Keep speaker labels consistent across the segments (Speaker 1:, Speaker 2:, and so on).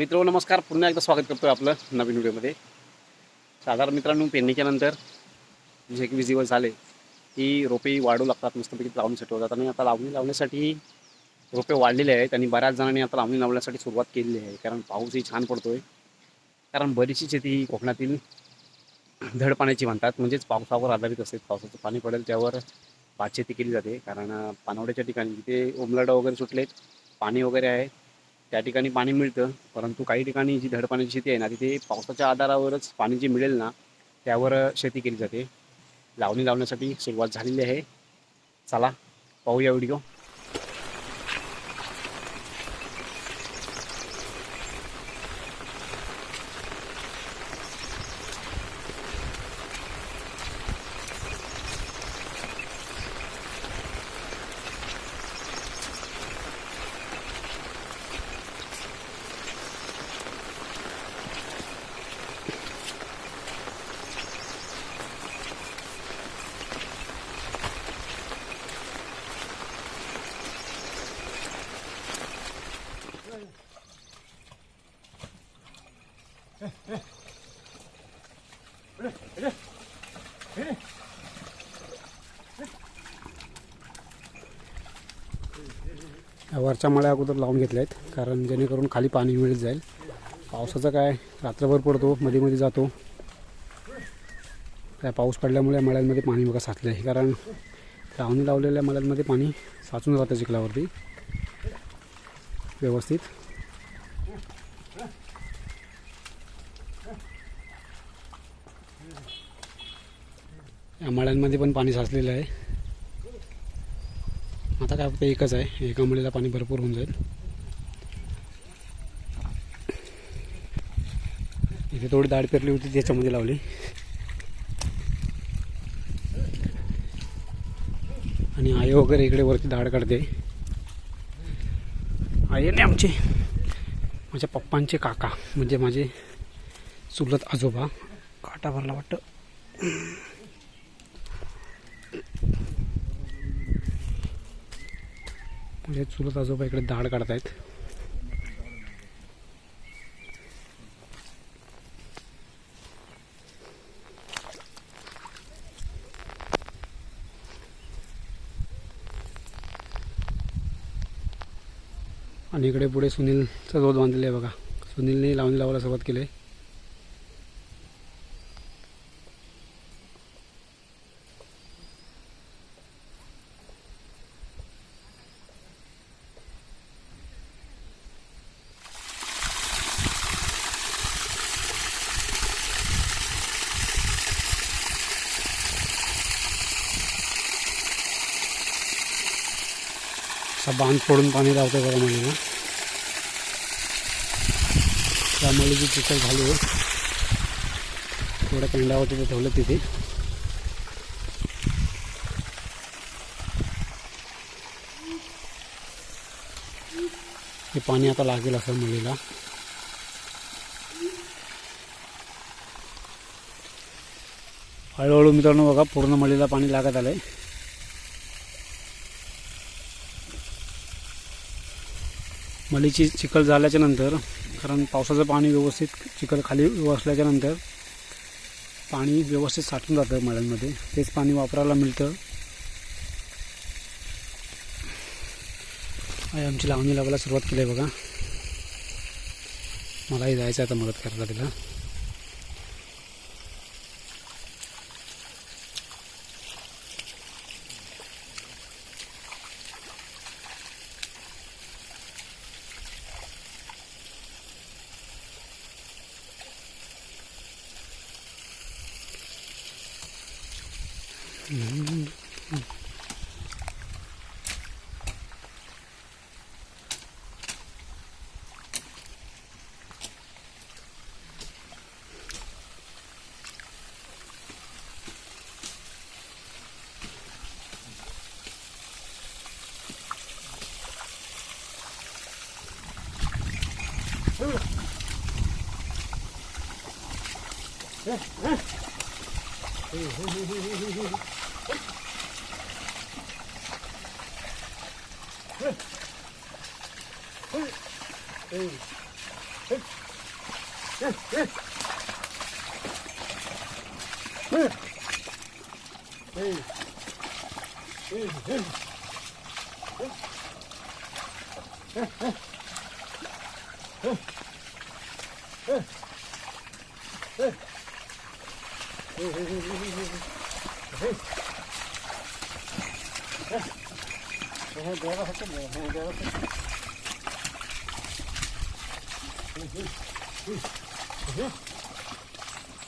Speaker 1: मित्र नमस्कार. पुन्हा एकदा स्वागत करतो आहे आपलं नवीन व्हिडिओमध्ये. साधारण मित्रांनो पेरणीच्यानंतर जे एकवीस दिवस झाले की रोपे वाढू लागतात मस्तपैकी लावणीसाठी होतात. आणि आता लावणी लावण्यासाठी रोपे वाढलेले आहेत आणि बऱ्याच जणांनी आता लावणी लावण्यासाठी सुरुवात केलेली आहे कारण पाऊसही छान पडतो आहे कारण बरीचशी शेती ही कोकणातील धड पाण्याची म्हणतात. म्हणजेच पावसावर आधारित असते. पावसाचं पाणी पडेल त्यावर भात शेती केली जाते. कारण पानवड्याच्या ठिकाणी जिथे ओमलाडं वगैरे सुटलेत पाणी वगैरे आहे त्या ठिकाणी पाणी मिळतं. परंतु काही ठिकाणी जी धड पाण्याची शेती आहे ना तिथे पावसाच्या आधारावरच पाणी जे मिळेल ना त्यावर शेती केली जाते. लावणी लावण्यासाठी सुरुवात झालेली आहे. चला पाहूया व्हिडिओ. वरच्या मळ्या अगोदर लावून घेतल्या आहेत कारण जेणेकरून खाली पाणी मिळत जाईल. पावसाचं काय रात्रभर पडतो मध्ये मध्ये जातो. त्या पाऊस पडल्यामुळे या मळ्यांमध्ये पाणी बघा साचलं आहे कारण लावणी लावलेल्या मळ्यांमध्ये पाणी साचून राहतं चिखलावरती. व्यवस्थित. या मळ्यांमध्ये पण पाणी साचलेलं आहे. आता काय फक्त एकच आहे. एका मळीला पाणी भरपूर होऊन जाईल. इथे थोडी दाढ पेरली होती त्याच्यामध्ये लावली. आणि आई वगैरे इकडे वरती दाढ काढते. आईने आमचे माझ्या पप्पांचे काका म्हणजे माझे चुलत आजोबा. काटा भरला वाटतं. म्हणजे चुलत आजोबा इकडे दाढ काढतायत. आणि इकडे पुढे सुनीलचा जोत बांधलेला आहे बघा. सुनीलने लावणी लावायला सुरुवात केली आहे. असा बांध फोडून पाणी लावते बघा मला त्यामुळे जी चिखल झाली आहे थोड्या पेंडावरती ते ठेवलं तिथे. हे पाणी आता लागेल असं मुलीला हळूहळू मित्रांनो बघा पूर्ण मळीला पाणी लागत आलं आहे मलीची चिखल झाल्याच्यानंतर कारण पावसाचं पाणी व्यवस्थित चिखल खाली असल्याच्यानंतर पाणी व्यवस्थित साठून जातं मळ्यांमध्ये तेच पाणी वापरायला मिळतं. आई आमची लावणी लावायला सुरुवात केली आहे बघा. मलाही जायचं आहे आता मदत करायला तिला. 嗯嗯。嗯嗯。哎哎。哎，嘿嘿嘿嘿嘿嘿。Hey!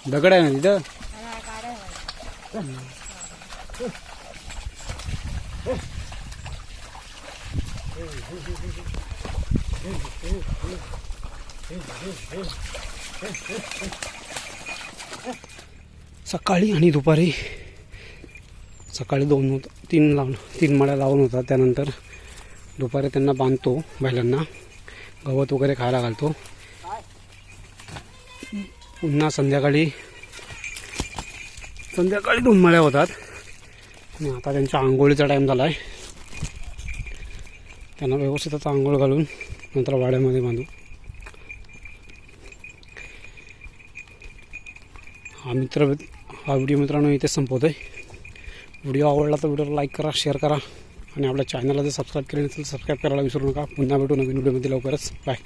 Speaker 1: दगड आहे ना तिथं? सकाळी आणि दुपारी सकाळी दोन होत तीन लावून तीन माळ्या लावून होतात त्यानंतर दुपारी त्यांना बांधतो बैलांना. गवत वगैरे खायला घालतो. पुन्हा संध्याकाळी संध्याकाळी दोन माळ्या होतात. आणि आता त्यांच्या आंघोळीचा टाईम झाला आहे त्यांना व्यवस्थित आता आंघोळ घालून नंतर वाड्यामध्ये बांधू. हा मित्र हा व्हिडिओ मित्रांनो इथे संपवतो आहे व्हिडिओ आवडला तर व्हिडिओला लाईक करा शेअर करा आणि आपल्या चॅनलला जर सबस्क्राईब केलं नसेल सबस्क्राईब करायला विसरू नका. पुन्हा भेटू नवीन व्हिडिओमध्ये लवकरच. बाय